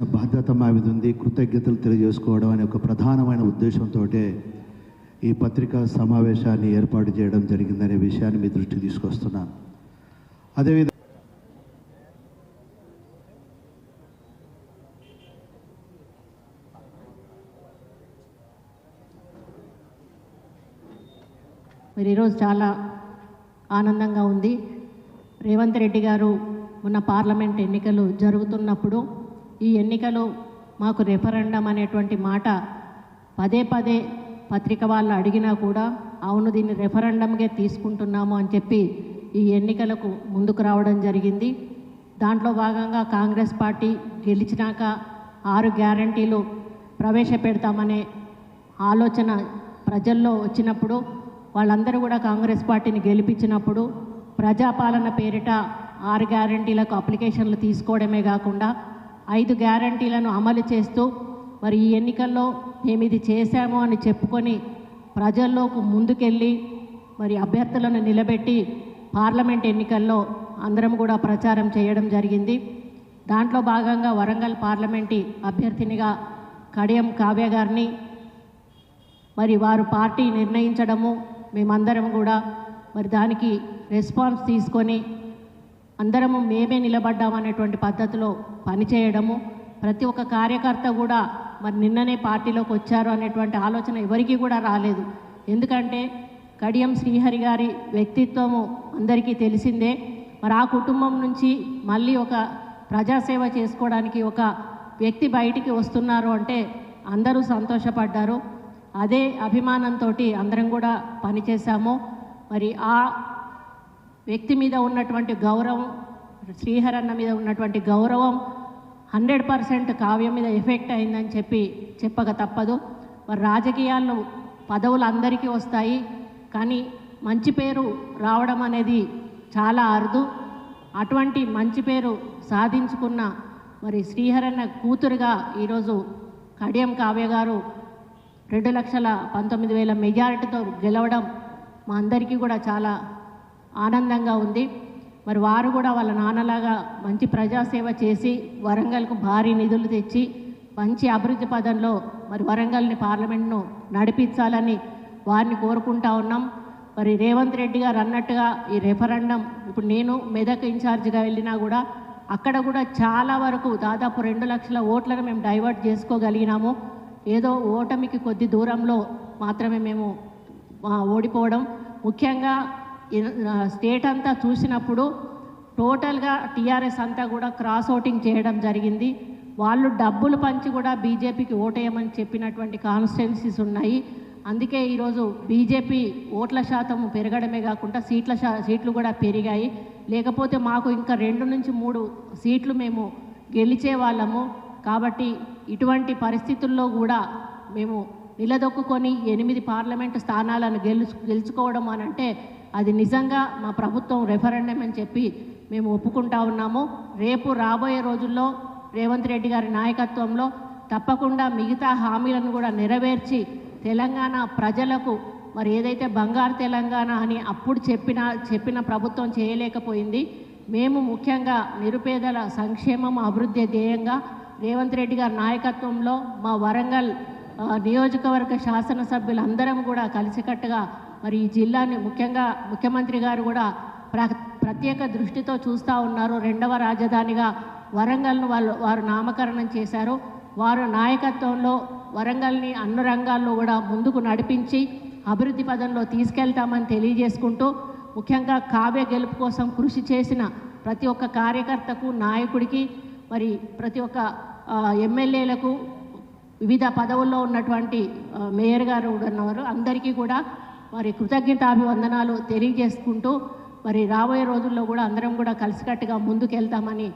బాధ్యత మా మీద ఉంది. కృతజ్ఞతలు తెలియజేసుకోవడం అనే ఒక ప్రధానమైన ఉద్దేశంతో ఈ పత్రికా సమావేశాన్ని ఏర్పాటు చేయడం జరిగిందనే విషయాన్ని మీ దృష్టికి తీసుకొస్తున్నాను. అదేవిధంగా మరి ఈరోజు చాలా ఆనందంగా ఉంది. రేవంత్ రెడ్డి గారు ఉన్న పార్లమెంట్ ఎన్నికలు జరుగుతున్నప్పుడు ఈ ఎన్నికలు మాకు రెఫరెండం అనేటువంటి మాట పదే పదే పత్రిక వాళ్ళు అడిగినా కూడా అవును దీన్ని రెఫరెండంగా తీసుకుంటున్నాము అని చెప్పి ఈ ఎన్నికలకు ముందుకు రావడం జరిగింది. దాంట్లో భాగంగా కాంగ్రెస్ పార్టీ గెలిచినాక ఆరు గ్యారంటీలు ప్రవేశపెడతామనే ఆలోచన ప్రజల్లో వచ్చినప్పుడు వాళ్ళందరూ కూడా కాంగ్రెస్ పార్టీని గెలిపించినప్పుడు ప్రజాపాలన పేరిట ఆరు గ్యారంటీలకు అప్లికేషన్లు తీసుకోవడమే కాకుండా ఐదు గ్యారంటీలను అమలు చేస్తూ మరి ఈ ఎన్నికల్లో మేము ఇది చేశాము అని చెప్పుకొని ప్రజల్లోకి ముందుకెళ్ళి మరి అభ్యర్థులను నిలబెట్టి పార్లమెంట్ ఎన్నికల్లో అందరం కూడా ప్రచారం చేయడం జరిగింది. దాంట్లో భాగంగా వరంగల్ పార్లమెంటు అభ్యర్థినిగా కడియం కావ్య గారిని మరి వారు పార్టీ నిర్ణయించడము మేమందరం కూడా మరి దానికి రెస్పాన్స్ తీసుకొని అందరము మేమే నిలబడ్డామనేటువంటి పద్ధతిలో పనిచేయడము ప్రతి ఒక్క కార్యకర్త కూడా మరి నిన్ననే పార్టీలోకి వచ్చారు అనేటువంటి ఆలోచన ఎవరికీ కూడా రాలేదు. ఎందుకంటే కడియం శ్రీహరి గారి వ్యక్తిత్వము అందరికీ తెలిసిందే. మరి ఆ కుటుంబం నుంచి మళ్ళీ ఒక ప్రజాసేవ చేసుకోవడానికి ఒక వ్యక్తి బయటికి వస్తున్నారు అంటే అందరూ సంతోషపడ్డారు. అదే అభిమానంతో అందరం కూడా పనిచేశాము. మరి ఆ వ్యక్తి మీద ఉన్నటువంటి గౌరవం శ్రీహరన్న మీద ఉన్నటువంటి గౌరవం హండ్రెడ్ పర్సెంట్ కావ్యం మీద ఎఫెక్ట్ అయిందని చెప్పి చెప్పక తప్పదు. మరి రాజకీయాల్లో పదవులు అందరికీ వస్తాయి కానీ మంచి పేరు రావడం అనేది చాలా అరుదు. అటువంటి మంచి పేరు సాధించుకున్న మరి శ్రీహరన్న కూతురుగా ఈరోజు కడియం కావ్య గారు రెండు లక్షల పంతొమ్మిది వేల మెజారిటీతో గెలవడం మా అందరికీ కూడా చాలా ఆనందంగా ఉంది. మరి వారు కూడా వాళ్ళ నాన్నలాగా మంచి ప్రజాసేవ చేసి వరంగల్కు భారీ నిధులు తెచ్చి మంచి అభివృద్ధి పదంలో మరి వరంగల్ని పార్లమెంట్ను నడిపించాలని వారిని కోరుకుంటా ఉన్నాం. మరి రేవంత్ రెడ్డి గారు అన్నట్టుగా ఈ రెఫరెండం ఇప్పుడు నేను మెదక్ ఇన్ఛార్జిగా వెళ్ళినా కూడా అక్కడ కూడా చాలా వరకు దాదాపు రెండు లక్షల ఓట్లను మేము డైవర్ట్ చేసుకోగలిగినాము. ఏదో ఓటమికి కొద్ది దూరంలో మాత్రమే మేము ఓడిపోవడం. ముఖ్యంగా స్టేట్ అంతా చూసినప్పుడు టోటల్గా టీఆర్ఎస్ అంతా కూడా క్రాస్ ఓటింగ్ చేయడం జరిగింది. వాళ్ళు డబ్బులు పంచి కూడా బీజేపీకి ఓటేయమని చెప్పినటువంటి కాన్స్టిట్యున్సీస్ ఉన్నాయి. అందుకే ఈరోజు బీజేపీ ఓట్ల శాతం పెరగడమే కాకుండా సీట్ల శా సీట్లు కూడా పెరిగాయి. లేకపోతే మాకు ఇంకా రెండు నుంచి మూడు సీట్లు మేము గెలిచే వాళ్ళము. కాబట్టి ఇటువంటి పరిస్థితుల్లో కూడా మేము నిలదొక్కుకొని ఎనిమిది పార్లమెంటు స్థానాలను గెలుచు గెలుచుకోవడం అనంటే అది నిజంగా మా ప్రభుత్వం రెఫరెండం అని చెప్పి మేము ఒప్పుకుంటా ఉన్నాము. రేపు రాబోయే రోజుల్లో రేవంత్ రెడ్డి గారి నాయకత్వంలో తప్పకుండా మిగతా హామీలను కూడా నెరవేర్చి తెలంగాణ ప్రజలకు మరి ఏదైతే బంగారు తెలంగాణ అని అప్పుడు చెప్పిన చెప్పిన ప్రభుత్వం చేయలేకపోయింది. మేము ముఖ్యంగా నిరుపేదల సంక్షేమం అభివృద్ధి ధ్యేయంగా రేవంత్ రెడ్డి గారి నాయకత్వంలో మా వరంగల్ నియోజకవర్గ శాసనసభ్యులందరం కూడా కలిసికట్టుగా మరి ఈ జిల్లాని ముఖ్యంగా ముఖ్యమంత్రి గారు కూడా ప్ర ప్రత్యేక దృష్టితో చూస్తూ ఉన్నారు. రెండవ రాజధానిగా వరంగల్ను వాళ్ళు వారు నామకరణం చేశారు. వారు నాయకత్వంలో వరంగల్ని అన్ని రంగాల్లో కూడా ముందుకు నడిపించి అభివృద్ధి పదంలో తీసుకెళ్తామని తెలియజేసుకుంటూ ముఖ్యంగా కావ్య గెలుపు కోసం కృషి చేసిన ప్రతి ఒక్క కార్యకర్తకు నాయకుడికి మరి ప్రతి ఒక్క ఎమ్మెల్యేలకు వివిధ పదవుల్లో ఉన్నటువంటి మేయర్ గారు కూడా ఉన్నవారు అందరికీ కూడా మరి కృతజ్ఞతాభివందనాలు తెలియజేసుకుంటూ మరి రాబోయే రోజుల్లో కూడా అందరం కూడా కలిసికట్టుగా ముందుకెళ్తామని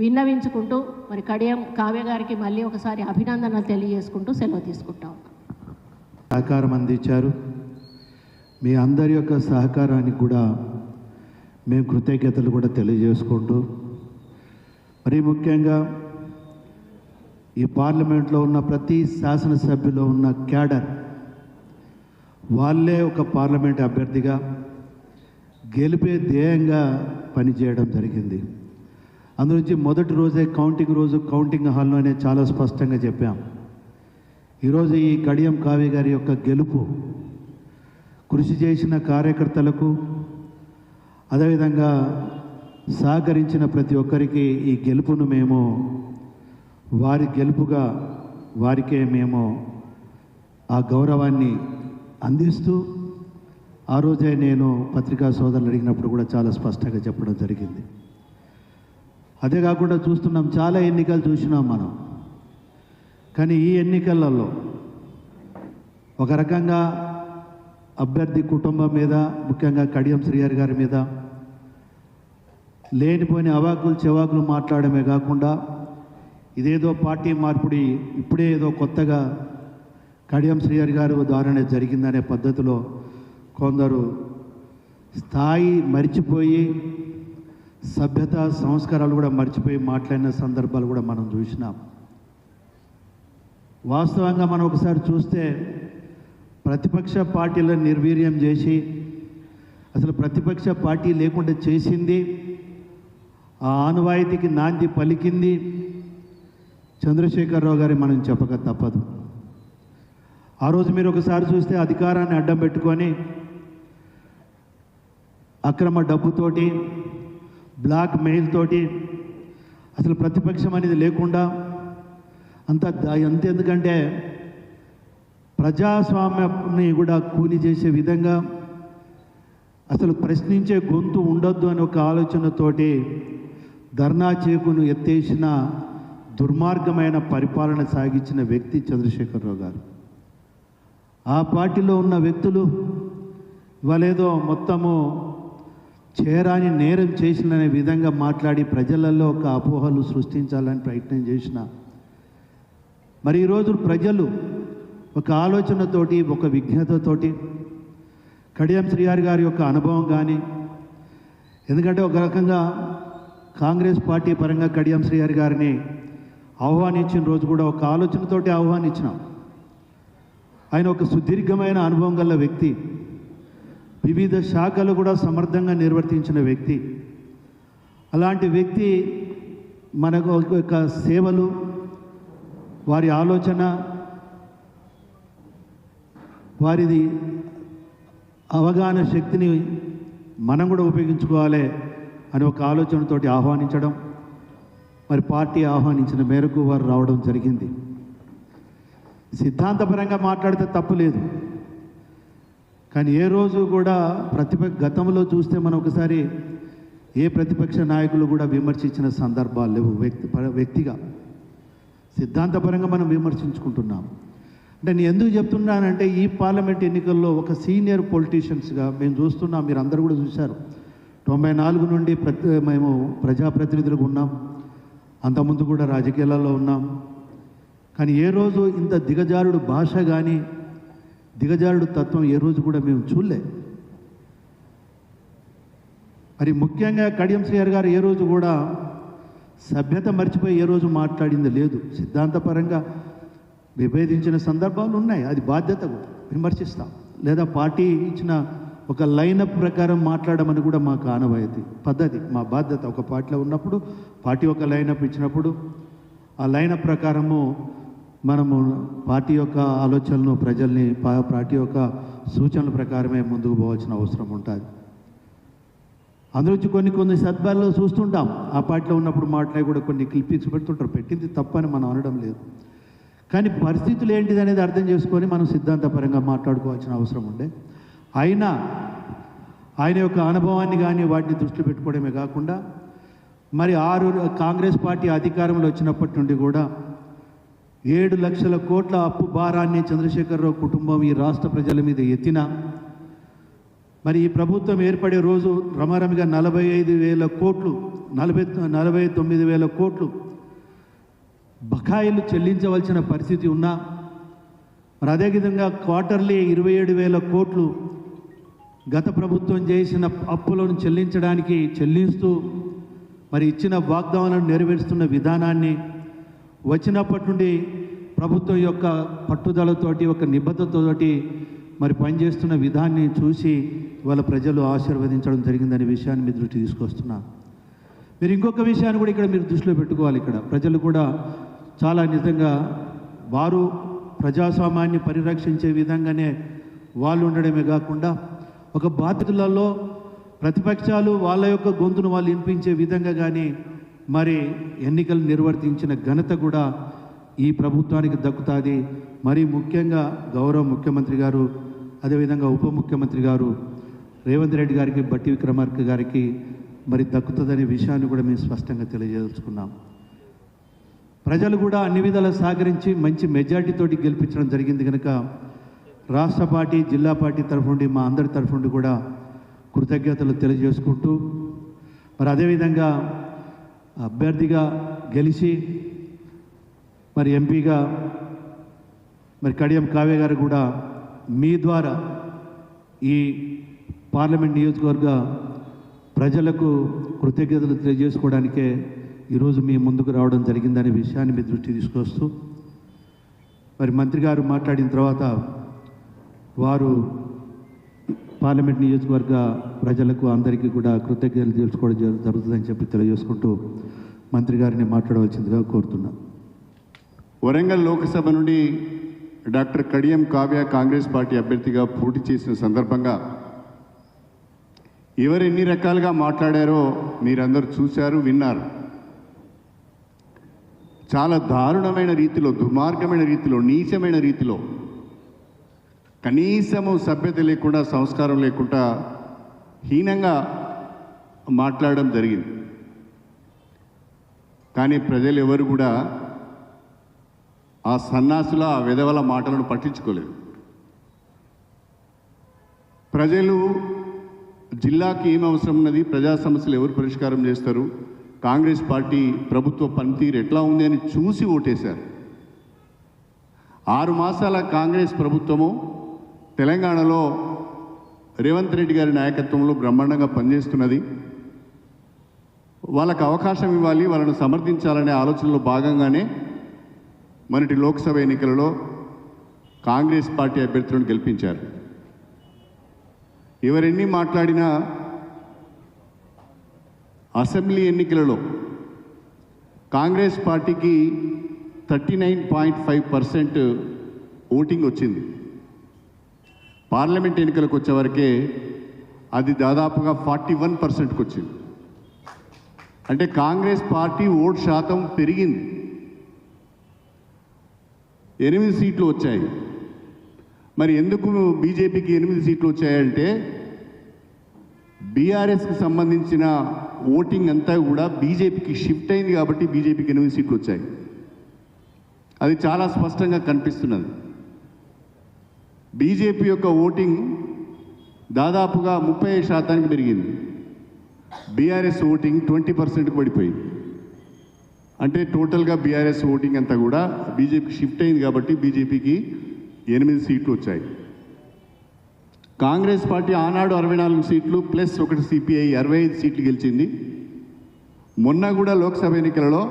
విన్నవించుకుంటూ మరి కడియం కావ్య గారికి మళ్ళీ ఒకసారి అభినందనలు తెలియజేసుకుంటూ సెలవు తీసుకుంటాం. సహకారం అందించారు. మీ అందరి యొక్క సహకారానికి కూడా మేము కృతజ్ఞతలు కూడా తెలియజేసుకుంటూ మరీ ముఖ్యంగా ఈ పార్లమెంట్లో ఉన్న ప్రతి శాసనసభ్యులో ఉన్న క్యాడర్ వాళ్ళే ఒక పార్లమెంట్ అభ్యర్థిగా గెలిపే ధ్యేయంగా పనిచేయడం జరిగింది. అందులోంచి మొదటి రోజే కౌంటింగ్ రోజు కౌంటింగ్ హాల్లోనే చాలా స్పష్టంగా చెప్పాం. ఈరోజు ఈ కడియం కావ్య గారి యొక్క గెలుపు కృషి చేసిన కార్యకర్తలకు అదేవిధంగా సహకరించిన ప్రతి ఒక్కరికి ఈ గెలుపును మేము వారి గెలుపుగా వారికే మేము ఆ గౌరవాన్ని అందిస్తూ ఆ రోజే నేను పత్రికా సోదరులు అడిగినప్పుడు కూడా చాలా స్పష్టంగా చెప్పడం జరిగింది. అదే కాకుండా చూస్తున్నాం చాలా ఎన్నికలు చూసినాం మనం. కానీ ఈ ఎన్నికలలో ఒక రకంగా అభ్యర్థి కుటుంబం మీద ముఖ్యంగా కడియం శ్రీహరి గారి మీద లేనిపోయిన అవాకులు చెవాకులు మాట్లాడమే కాకుండా ఇదేదో పార్టీ మార్పిడి ఇప్పుడే ఏదో కొత్తగా కడియం శ్రీహరి గారు ద్వారానే జరిగిందనే పద్ధతిలో కొందరు స్థాయి మరిచిపోయి సభ్యత సంస్కారాలు కూడా మర్చిపోయి మాట్లాడిన సందర్భాలు కూడా మనం చూసినాం. వాస్తవంగా మనం ఒకసారి చూస్తే ప్రతిపక్ష పార్టీలను నిర్వీర్యం చేసి అసలు ప్రతిపక్ష పార్టీ లేకుండా చేసింది ఆ ఆనవాయితీకి నాంది పలికింది చంద్రశేఖరరావు గారి మనం చెప్పక తప్పదు. ఆ రోజు మీరు ఒకసారి చూస్తే అధికారాన్ని అడ్డం పెట్టుకొని అక్రమ డబ్బుతోటి బ్లాక్ మెయిల్ తోటి అసలు ప్రతిపక్షం అనేది లేకుండా అంత అంత ఎందుకంటే ప్రజాస్వామ్యాన్ని కూడా కూని చేసే విధంగా అసలు ప్రశ్నించే గొంతు ఉండొద్దు అనే ఒక ఆలోచనతోటి ధర్నా చేకును ఎత్తేసిన దుర్మార్గమైన పరిపాలన సాగించిన వ్యక్తి చంద్రశేఖరరావు గారు. ఆ పార్టీలో ఉన్న వ్యక్తులు వాళ్ళేదో మొత్తము చేరాని నేరం చేసిన విధంగా మాట్లాడి ప్రజలలో ఒక అపోహలు సృష్టించాలని ప్రయత్నం చేసిన. మరి ఈరోజు ప్రజలు ఒక ఆలోచనతోటి ఒక విజ్ఞతతోటి కడియం శ్రీహారి గారి యొక్క అనుభవం కానీ ఎందుకంటే ఒక రకంగా కాంగ్రెస్ పార్టీ పరంగా కడియం శ్రీహారి గారిని ఆహ్వానించిన రోజు కూడా ఒక ఆలోచనతోటి ఆహ్వానించినాం. ఆయన ఒక సుదీర్ఘమైన అనుభవం గల వ్యక్తి. వివిధ శాఖలు కూడా సమర్థంగా నిర్వర్తించిన వ్యక్తి. అలాంటి వ్యక్తి మనకు ఒక సేవలు వారి ఆలోచన వారిది అవగాహన శక్తిని మనం కూడా ఉపయోగించుకోవాలి అని ఒక ఆలోచనతోటి ఆహ్వానించడం మరి పార్టీ ఆహ్వానించిన మేరకు వారు రావడం జరిగింది. సిద్ధాంతపరంగా మాట్లాడితే తప్పు లేదు. కానీ ఏ రోజు కూడా ప్రతిపక్ష గతంలో చూస్తే మనం ఒకసారి ఏ ప్రతిపక్ష నాయకులు కూడా విమర్శించిన సందర్భాలు లేవు. వ్యక్తి వ్యక్తిగా. సిద్ధాంతపరంగా మనం విమర్శించుకుంటున్నాం. అంటే నేను ఎందుకు చెప్తున్నానంటే ఈ పార్లమెంట్ ఎన్నికల్లో ఒక సీనియర్ పొలిటీషియన్స్గా మేము చూస్తున్నాం. మీరు అందరూ కూడా చూశారు. తొంభై నాలుగు నుండి ప్రతి మేము ప్రజాప్రతినిధులుగా ఉన్నాం. అంతకుముందు కూడా రాజకీయాలలో ఉన్నాం. కానీ ఏ రోజు ఇంత దిగజారుడు భాష కానీ దిగజారుడు తత్వం ఏ రోజు కూడా మేము చూడలే. మరి ముఖ్యంగా కడియం శ్రీహర్ గారు ఏ రోజు కూడా సభ్యత మర్చిపోయి ఏ రోజు మాట్లాడింది లేదు. సిద్ధాంతపరంగా విభేదించిన సందర్భాలు ఉన్నాయి. అది బాధ్యత కూడా. విమర్శిస్తాం. లేదా పార్టీ ఇచ్చిన ఒక లైనప్ ప్రకారం మాట్లాడమని కూడా మాకు ఆనవాయితీ పద్ధతి మా బాధ్యత. ఒక పార్టీలో ఉన్నప్పుడు పార్టీ ఒక లైనప్ ఇచ్చినప్పుడు ఆ లైనప్ ప్రకారము మనము పార్టీ యొక్క ఆలోచనలు ప్రజల్ని పార్టీ యొక్క సూచనల ప్రకారమే ముందుకు పోవాల్సిన అవసరం ఉంటుంది. అందులో కొన్ని కొన్ని సద్భాల్లో చూస్తుంటాం. ఆ పార్టీలో ఉన్నప్పుడు మాట్లాడి కూడా కొన్ని క్లిప్పింగ్స్ పెడుతుంటారు పెట్టింది తప్పని మనం అనడం లేదు. కానీ పరిస్థితులు ఏంటిది అనేది అర్థం చేసుకొని మనం సిద్ధాంతపరంగా మాట్లాడుకోవాల్సిన అవసరం ఉండే. అయినా ఆయన యొక్క అనుభవాన్ని కానీ వాటిని దృష్టిలో పెట్టుకోవడమే కాకుండా మరి ఆరు కాంగ్రెస్ పార్టీ అధికారంలో వచ్చినప్పటి నుండి కూడా ఏడు లక్షల కోట్ల అప్పు భారాన్ని చంద్రశేఖరరావు కుటుంబం ఈ రాష్ట్ర ప్రజల మీద ఎత్తిన మరి ఈ ప్రభుత్వం ఏర్పడే రోజు రమారమిగా నలభై ఐదు వేల కోట్లు నలభై నలభై తొమ్మిది వేల కోట్లు బకాయిలు చెల్లించవలసిన పరిస్థితి ఉన్నా మరి అదేవిధంగా క్వార్టర్లీ ఇరవై ఏడు వేల కోట్లు గత ప్రభుత్వం చేసిన అప్పులను చెల్లించడానికి చెల్లిస్తూ మరి ఇచ్చిన వాగ్దానాలను నెరవేరుస్తున్న విధానాన్ని వచ్చినప్పటి నుండి ప్రభుత్వం యొక్క పట్టుదలతోటి ఒక నిబద్ధతతోటి మరి పనిచేస్తున్న విధాన్ని చూసి వాళ్ళ ప్రజలు ఆశీర్వదించడం జరిగిందనే విషయాన్ని మీ దృష్టి తీసుకొస్తున్నాను మీరు ఇంకొక విషయాన్ని కూడా ఇక్కడ మీరు దృష్టిలో పెట్టుకోవాలి ఇక్కడ. ప్రజలు కూడా చాలా నిజంగా వారు ప్రజాస్వామ్యాన్ని పరిరక్షించే విధంగానే వాళ్ళు ఉండడమే కాకుండా ఒక బాధితులలో ప్రతిపక్షాలు వాళ్ళ యొక్క గొంతును వాళ్ళు వినిపించే విధంగా కానీ మరి ఎన్నికలు నిర్వర్తించిన ఘనత కూడా ఈ ప్రభుత్వానికి దక్కుతుంది. మరి ముఖ్యంగా గౌరవ ముఖ్యమంత్రి గారు అదేవిధంగా ఉప ముఖ్యమంత్రి గారు రేవంత్ రెడ్డి గారికి బట్టి విక్రమార్క గారికి మరి దక్కుతుందనే విషయాన్ని కూడా మేము స్పష్టంగా తెలియజేసుకున్నాం. ప్రజలు కూడా అన్ని విధాలు సహకరించి మంచి మెజార్టీతోటి గెలిపించడం జరిగింది కనుక రాష్ట్ర పార్టీ జిల్లా పార్టీ తరఫు నుండి మా అందరి తరఫు నుండి కూడా కృతజ్ఞతలు తెలియజేసుకుంటూ మరి అదేవిధంగా అభ్యర్థిగా గెలిచి మరి ఎంపీగా మరి కడియం కావ్య గారు కూడా మీ ద్వారా ఈ పార్లమెంట్ నియోజకవర్గ ప్రజలకు కృతజ్ఞతలు తెలియజేసుకోవడానికే ఈరోజు మీ ముందుకు రావడం జరిగిందనే విషయాన్ని మీ దృష్టి తీసుకొస్తూ మరి మంత్రి గారు మాట్లాడిన తర్వాత వారు పార్లమెంట్ నియోజకవర్గ ప్రజలకు అందరికీ కూడా కృతజ్ఞతలు తెలుసుకోవడం జరుగుతుందని చెప్పి తెలియజేసుకుంటూ మంత్రి గారిని మాట్లాడవలసిందిగా కోరుతున్నాను వరంగల్ లోక్సభ నుండి డాక్టర్ కడియం కావ్య కాంగ్రెస్ పార్టీ అభ్యర్థిగా పోటీ చేసిన సందర్భంగా ఎవరు ఎన్ని రకాలుగా మాట్లాడారో మీరందరూ చూశారు విన్నారు. చాలా దారుణమైన రీతిలో దుర్మార్గమైన రీతిలో నీచమైన రీతిలో కనీసము సభ్యత లేకుండా సంస్కారం లేకుండా హీనంగా మాట్లాడడం జరిగింది. కానీ ప్రజలు ఎవరు కూడా ఆ సన్నాసుల ఆ విధవల మాటలను పట్టించుకోలేదు. ప్రజలు జిల్లాకి ఏం అవసరం ఉన్నది ప్రజా సమస్యలు ఎవరు పరిష్కారం చేస్తారు కాంగ్రెస్ పార్టీ ప్రభుత్వ పనితీరు ఎట్లా ఉంది అని చూసి ఓటేశారు. ఆరు మాసాల కాంగ్రెస్ ప్రభుత్వము తెలంగాణలో రేవంత్ రెడ్డి గారి నాయకత్వంలో బ్రహ్మాండంగా పనిచేస్తున్నది. వాళ్ళకు అవకాశం ఇవ్వాలి వాళ్ళను సమర్థించాలనే ఆలోచనలో భాగంగానే మొన్నటి లోక్సభ ఎన్నికలలో కాంగ్రెస్ పార్టీ అభ్యర్థులను గెలిపించారు. ఎవరెన్ని మాట్లాడినా అసెంబ్లీ ఎన్నికలలో కాంగ్రెస్ పార్టీకి thirty nine point five percent voting వచ్చింది. పార్లమెంట్ ఎన్నికలకు వచ్చేవరకే అది దాదాపుగా ఫార్టీ వన్ పర్సెంట్కి వచ్చింది. అంటే కాంగ్రెస్ పార్టీ ఓటు శాతం పెరిగింది. ఎనిమిది సీట్లు వచ్చాయి. మరి ఎందుకు బీజేపీకి ఎనిమిది సీట్లు వచ్చాయంటే బీఆర్ఎస్కి సంబంధించిన ఓటింగ్ అంతా కూడా బీజేపీకి షిఫ్ట్ అయింది కాబట్టి బీజేపీకి ఎనిమిది సీట్లు వచ్చాయి. అది చాలా స్పష్టంగా కనిపిస్తున్నది. బీజేపీ యొక్క ఓటింగ్ దాదాపుగా ముప్పై శాతానికి పెరిగింది. బీఆర్ఎస్ ఓటింగ్ ట్వంటీ పర్సెంట్కి పడిపోయింది. అంటే టోటల్గా బీఆర్ఎస్ ఓటింగ్ అంతా కూడా బీజేపీకి షిఫ్ట్ అయింది కాబట్టి బీజేపీకి ఎనిమిది సీట్లు వచ్చాయి. కాంగ్రెస్ పార్టీ ఆనాడు అరవై నాలుగు సీట్లు ప్లస్ ఒకటి సిపిఐ అరవై ఐదు సీట్లు గెలిచింది. మొన్న కూడా లోక్సభ ఎన్నికలలో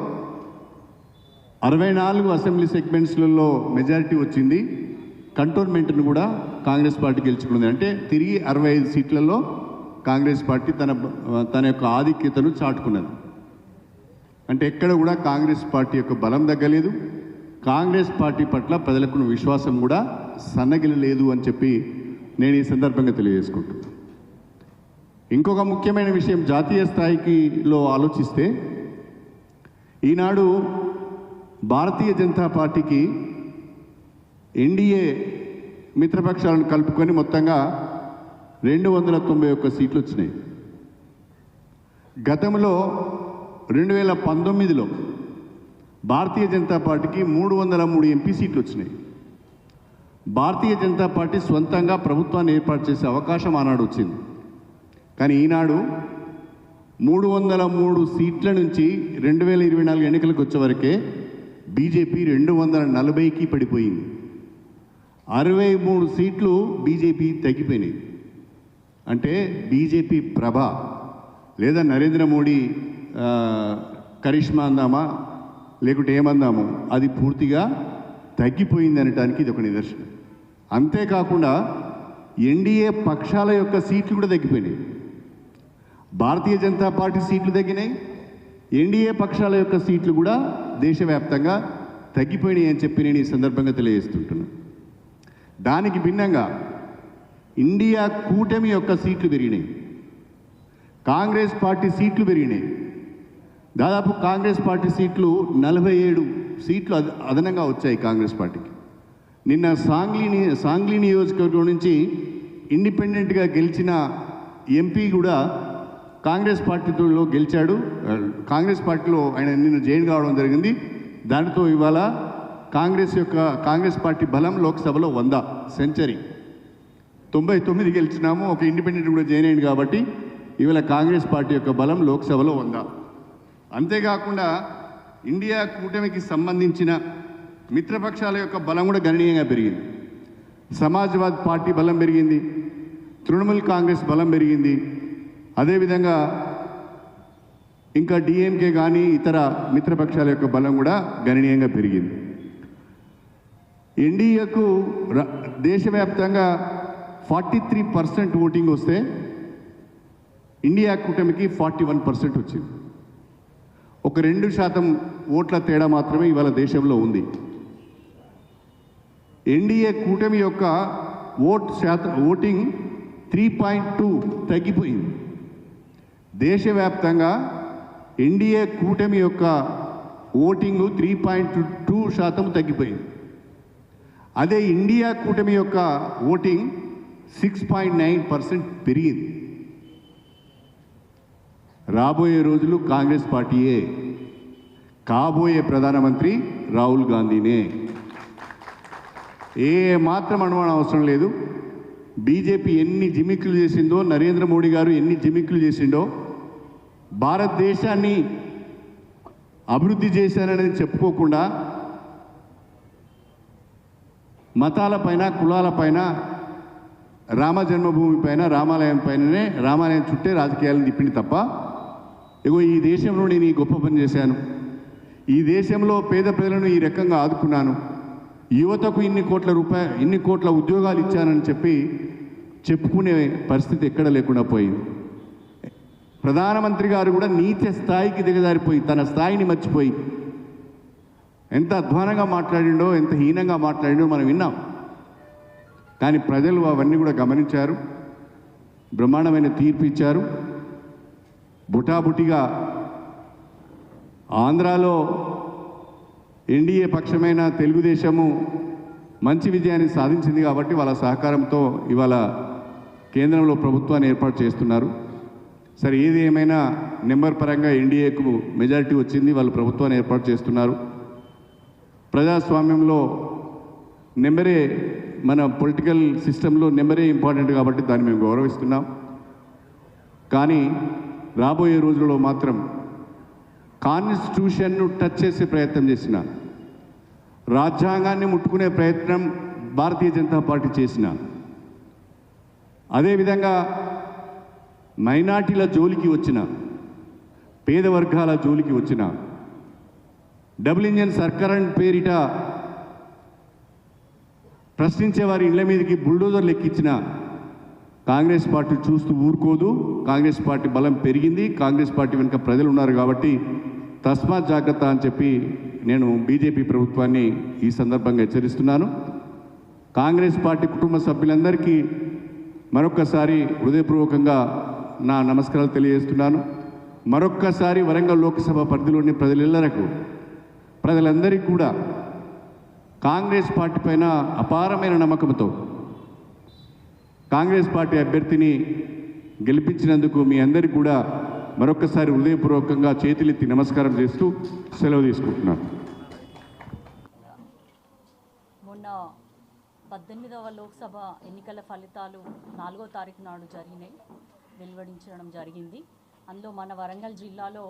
అరవై నాలుగు అసెంబ్లీ సెగ్మెంట్స్లలో మెజారిటీ వచ్చింది. కంటోన్మెంట్ను కూడా కాంగ్రెస్ పార్టీ గెలుచుకుంది. అంటే తిరిగి అరవై ఐదు సీట్లలో కాంగ్రెస్ పార్టీ తన తన యొక్క ఆధిక్యతను చాటుకున్నది. అంటే ఎక్కడ కూడా కాంగ్రెస్ పార్టీ యొక్క బలం తగ్గలేదు. కాంగ్రెస్ పార్టీ పట్ల ప్రజలకు విశ్వాసం కూడా సన్నగిలలేదు అని చెప్పి నేను ఈ సందర్భంగా తెలియజేసుకుంటున్నాను ఇంకొక ముఖ్యమైన విషయం జాతీయ స్థాయికిలో ఆలోచిస్తే ఈనాడు భారతీయ జనతా పార్టీకి ఎన్డీఏ మిత్రపక్షాలను కలుపుకొని మొత్తంగా రెండు వందల తొంభై ఒక్క సీట్లు వచ్చినాయి. గతంలో రెండు వేల పంతొమ్మిదిలో భారతీయ జనతా పార్టీకి మూడు వందల మూడు ఎంపీ సీట్లు వచ్చినాయి. భారతీయ జనతా పార్టీ సొంతంగా ప్రభుత్వాన్ని ఏర్పాటు చేసే అవకాశం ఆనాడు వచ్చింది. కానీ ఈనాడు మూడు వందల మూడు సీట్ల నుంచి రెండు వేల ఇరవై నాలుగు ఎన్నికలకు వచ్చేవరకే బీజేపీ రెండు వందల నలభైకి పడిపోయింది. అరవై మూడు సీట్లు బీజేపీ తగ్గిపోయినాయి. అంటే బీజేపీ ప్రభ లేదా నరేంద్ర మోడీ కరిష్మా అందామా లేకుంటే ఏమందాము అది పూర్తిగా తగ్గిపోయింది అనటానికి ఇది ఒక నిదర్శనం. అంతేకాకుండా ఎన్డీఏ పక్షాల యొక్క సీట్లు కూడా తగ్గిపోయినాయి. భారతీయ జనతా పార్టీ సీట్లు తగ్గినాయి. ఎన్డీఏ పక్షాల యొక్క సీట్లు కూడా దేశవ్యాప్తంగా తగ్గిపోయినాయి అని చెప్పి నేను ఈ సందర్భంగా తెలియజేస్తుంటున్నాను దానికి భిన్నంగా ఇండియా కూటమి యొక్క సీట్లు పెరిగినాయి. కాంగ్రెస్ పార్టీ సీట్లు పెరిగినాయి. దాదాపు కాంగ్రెస్ పార్టీ సీట్లు నలభై ఏడు సీట్లు అద- అదనంగా వచ్చాయి కాంగ్రెస్ పార్టీకి. నిన్న సాంగ్లీ సాంగ్లీ నియోజకవర్గం నుంచి ఇండిపెండెంట్గా గెలిచిన ఎంపీ కూడా కాంగ్రెస్ పార్టీలో గెలిచాడు. కాంగ్రెస్ పార్టీలో ఆయన నిన్న జైన్ కావడం జరిగింది. దానితో ఇవాళ కాంగ్రెస్ యొక్క కాంగ్రెస్ పార్టీ బలం లోక్సభలో వంద సెంచరీ. తొంభై తొమ్మిది గెలిచినాము ఒక ఇండిపెండెంట్ కూడా జాయిన్ అయింది కాబట్టి ఇవాళ కాంగ్రెస్ పార్టీ యొక్క బలం లోక్సభలో ఉందా అంతేకాకుండా ఇండియా కూటమికి సంబంధించిన మిత్రపక్షాల యొక్క బలం కూడా గణనీయంగా పెరిగింది. సమాజ్వాద్ పార్టీ బలం పెరిగింది తృణమూల్ కాంగ్రెస్ బలం పెరిగింది. అదేవిధంగా ఇంకా డిఎంకే కానీ ఇతర మిత్రపక్షాల యొక్క బలం కూడా గణనీయంగా పెరిగింది. ఎన్డీఏకు దేశవ్యాప్తంగా ఫార్టీ త్రీ పర్సెంట్ ఓటింగ్ వస్తే ఇండియా కూటమికి ఫార్టీ వన్ పర్సెంట్ వచ్చింది. ఒక రెండు శాతం ఓట్ల తేడా మాత్రమే ఇవాళ దేశంలో ఉంది. ఎన్డీఏ కూటమి యొక్క ఓట్ శాతం ఓటింగ్ త్రీ పాయింట్ టూ తగ్గిపోయింది. దేశవ్యాప్తంగా ఎన్డీఏ కూటమి యొక్క ఓటింగ్ త్రీ పాయింట్ టూ శాతం తగ్గిపోయింది. అదే ఇండియా కూటమి యొక్క voting six point nine percent పెరిగింది. రాబోయే రోజులు కాంగ్రెస్ పార్టీయే. కాబోయే ప్రధానమంత్రి రాహుల్ గాంధీనే. ఏ మాత్రం అనుమానం అవసరం లేదు. బీజేపీ ఎన్ని జిమిక్లు చేసిందో నరేంద్ర మోడీ గారు ఎన్ని జిమిక్లు చేసిండో భారతదేశాన్ని అభివృద్ధి చేశారనేది చెప్పుకోకుండా మతాలపైన కులాలపైన రామ జన్మభూమి పైన రామాలయం పైననే రామాలయం చుట్టే రాజకీయాలను తిప్పింది తప్ప ఇగో ఈ దేశంలో నేను ఈ గొప్ప పని చేశాను. ఈ దేశంలో పేద ప్రజలను ఈ రకంగా ఆదుకున్నాను. యువతకు ఇన్ని కోట్ల రూపాయ ఇన్ని కోట్ల ఉద్యోగాలు ఇచ్చానని చెప్పి చెప్పుకునే పరిస్థితి ఎక్కడ లేకుండా పోయింది. ప్రధానమంత్రి గారు కూడా నీచ స్థాయికి దిగజారిపోయి తన స్థాయిని మర్చిపోయి ఎంత అధ్వానంగా మాట్లాడిండో ఎంత హీనంగా మాట్లాడిండో మనం విన్నాం. కానీ ప్రజలు అవన్నీ కూడా గమనించారు. బ్రహ్మాండమైన తీర్పు ఇచ్చారు. బుటాబుటిగా ఆంధ్రాలో ఎన్డీఏ పక్షమైన తెలుగుదేశము మంచి విజయాన్ని సాధించింది కాబట్టి వాళ్ళ సహకారంతో ఇవాళ కేంద్రంలో ప్రభుత్వాన్ని ఏర్పాటు చేస్తున్నారు. సరే ఏది ఏమైనా నెంబర్ పరంగా ఎన్డీఏకు మెజారిటీ వచ్చింది వాళ్ళు ప్రభుత్వాన్ని ఏర్పాటు చేస్తున్నారు. ప్రజాస్వామ్యంలో నెంబరే మన పొలిటికల్ సిస్టంలో నెంబరే ఇంపార్టెంట్ కాబట్టి దాన్ని మేము గౌరవిస్తున్నాం. కానీ రాబోయే రోజుల్లో మాత్రం కాన్స్టిట్యూషన్ను టచ్ చేసే ప్రయత్నం చేసిన రాజ్యాంగాన్ని ముట్టుకునే ప్రయత్నం భారతీయ జనతా పార్టీ చేసిన అదేవిధంగా మైనార్టీల జోలికి వచ్చిన పేద వర్గాల జోలికి వచ్చిన డబుల్ ఇంజన్ సర్కార్ పేరిట ప్రశ్నించే వారి ఇళ్ళ మీదకి బుల్డోజర్లు ఎక్కించిన కాంగ్రెస్ పార్టీ చూస్తూ ఊరుకోదు. కాంగ్రెస్ పార్టీ బలం పెరిగింది. కాంగ్రెస్ పార్టీ వెనుక ప్రజలు ఉన్నారు కాబట్టి తస్మాత్ జాగ్రత్త అని చెప్పి నేను బీజేపీ ప్రభుత్వాన్ని ఈ సందర్భంగా హెచ్చరిస్తున్నాను. కాంగ్రెస్ పార్టీ కుటుంబ సభ్యులందరికీ మరొక్కసారి హృదయపూర్వకంగా నా నమస్కారాలు తెలియజేస్తున్నాను. మరొక్కసారి వరంగల్ లోక్సభ పరిధిలోని ప్రజలెల్లరకు ప్రజలందరికీ కూడా కాంగ్రెస్ పార్టీ పైన అపారమైన నమ్మకంతో కాంగ్రెస్ పార్టీ అభ్యర్థిని గెలిపించినందుకు మీ అందరికీ కూడా మరొకసారి హృదయపూర్వకంగా చేతులెత్తి నమస్కారం చేస్తూ సెలవు తీసుకుంటున్నాను. మొన్న పద్దెనిమిదవ లోక్సభ ఎన్నికల ఫలితాలు నాలుగో తారీఖు నాడు జరిగినాయి. వెలువడించడం జరిగింది. అందులో మన వరంగల్ జిల్లాలో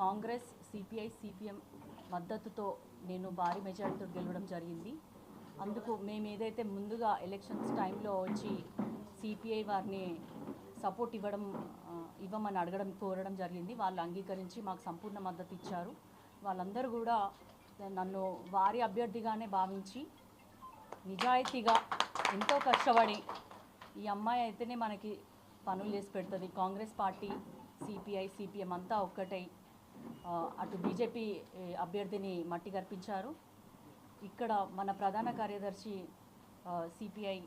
కాంగ్రెస్ సిపిఐ సిపిఎం మద్దతుతో నేను భారీ మెజారిటీతో గెలవడం జరిగింది. అందుకు మేము ఏదైతే ముందుగా ఎలక్షన్స్ టైంలో వచ్చి సిపిఐ వారిని సపోర్ట్ ఇవ్వడం ఇవ్వమని అడగడం కోరడం జరిగింది. వాళ్ళు అంగీకరించి మాకు సంపూర్ణ మద్దతు ఇచ్చారు. వాళ్ళందరూ కూడా నన్ను వారి అభ్యర్థిగానే భావించి నిజాయితీగా ఎంతో కష్టపడి ఈ అమ్మాయి అయితేనే మనకి పనులు చేసి పెడుతుంది. కాంగ్రెస్ పార్టీ సిపిఐ సిపిఎం అంతా ఒక్కటై అటు బీజేపీ అభ్యర్థిని మట్టి గర్పించారు ఇక్కడ మన ప్రధాన కార్యదర్శి సిపిఐ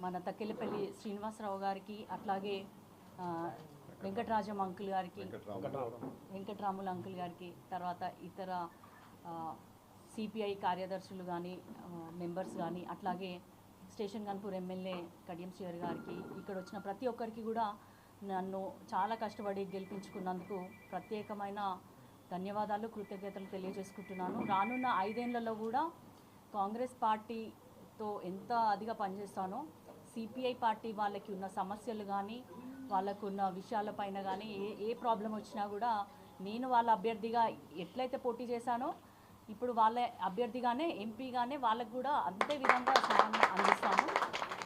మన తక్కెలపల్లి శ్రీనివాసరావు గారికి అట్లాగే వెంకటరాజం అంకుల్ గారికి వెంకటరాములు అంకుల్ గారికి తర్వాత ఇతర సిపిఐ కార్యదర్శులు కానీ మెంబర్స్ కానీ అట్లాగే స్టేషన్ గన్పూర్ ఎమ్మెల్యే కడియం శ్రీహరి గారికి ఇక్కడ వచ్చిన ప్రతి ఒక్కరికి కూడా నన్ను చాలా కష్టపడి గెలిపించుకున్నందుకు ప్రత్యేకమైన ధన్యవాదాలు కృతజ్ఞతలు తెలియజేసుకుంటున్నాను. రానున్న ఐదేళ్ళలో కూడా కాంగ్రెస్ పార్టీతో ఎంత అదిగా పనిచేస్తానో సిపిఐ పార్టీ వాళ్ళకి ఉన్న సమస్యలు కానీ వాళ్ళకున్న విషయాలపైన కానీ ఏ ఏ ప్రాబ్లం వచ్చినా కూడా నేను వాళ్ళ అభ్యర్థిగా ఎట్లయితే పోటీ చేశానో ఇప్పుడు వాళ్ళ అభ్యర్థిగానే ఎంపీగానే వాళ్ళకు కూడా అంతే విధంగా సహాయం అందిస్తాము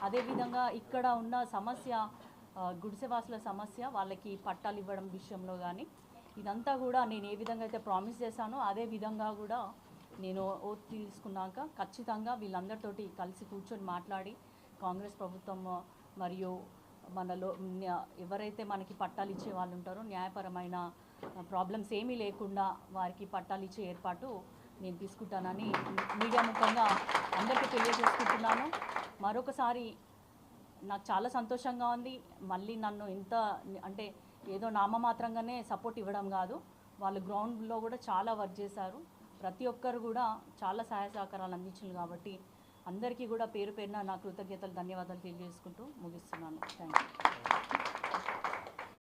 అదేవిధంగా ఇక్కడ ఉన్న సమస్య గుడిసెవాసుల సమస్య వాళ్ళకి పట్టాలు ఇవ్వడం విషయంలో కానీ ఇదంతా కూడా నేను ఏ విధంగా అయితే ప్రామిస్ చేశానో అదే విధంగా కూడా నేను ఓ తీసుకున్నాక ఖచ్చితంగా వీళ్ళందరితోటి కలిసి కూర్చొని మాట్లాడి కాంగ్రెస్ ప్రభుత్వం మరియు మనలో ఎవరైతే మనకి పట్టాలు ఇచ్చే వాళ్ళు ఉంటారో న్యాయపరమైన ప్రాబ్లమ్స్ ఏమీ లేకుండా వారికి పట్టాలు ఇచ్చే ఏర్పాటు నేను తీసుకుంటానని మీడియా ముఖంగా అందరికీ తెలియజేసుకుంటున్నాను. మరొకసారి నాకు చాలా సంతోషంగా ఉంది. మళ్ళీ నన్ను ఇంత అంటే ఏదో నామమాత్రంగానే సపోర్ట్ ఇవ్వడం కాదు. వాళ్ళు గ్రౌండ్లో కూడా చాలా వర్క్ చేశారు. ప్రతి ఒక్కరు కూడా చాలా సహాయ సహకారాలు అందించారు కాబట్టి అందరికీ కూడా పేరు పేరున నా కృతజ్ఞతలు ధన్యవాదాలు తెలియజేసుకుంటూ ముగిస్తున్నాను. Thank you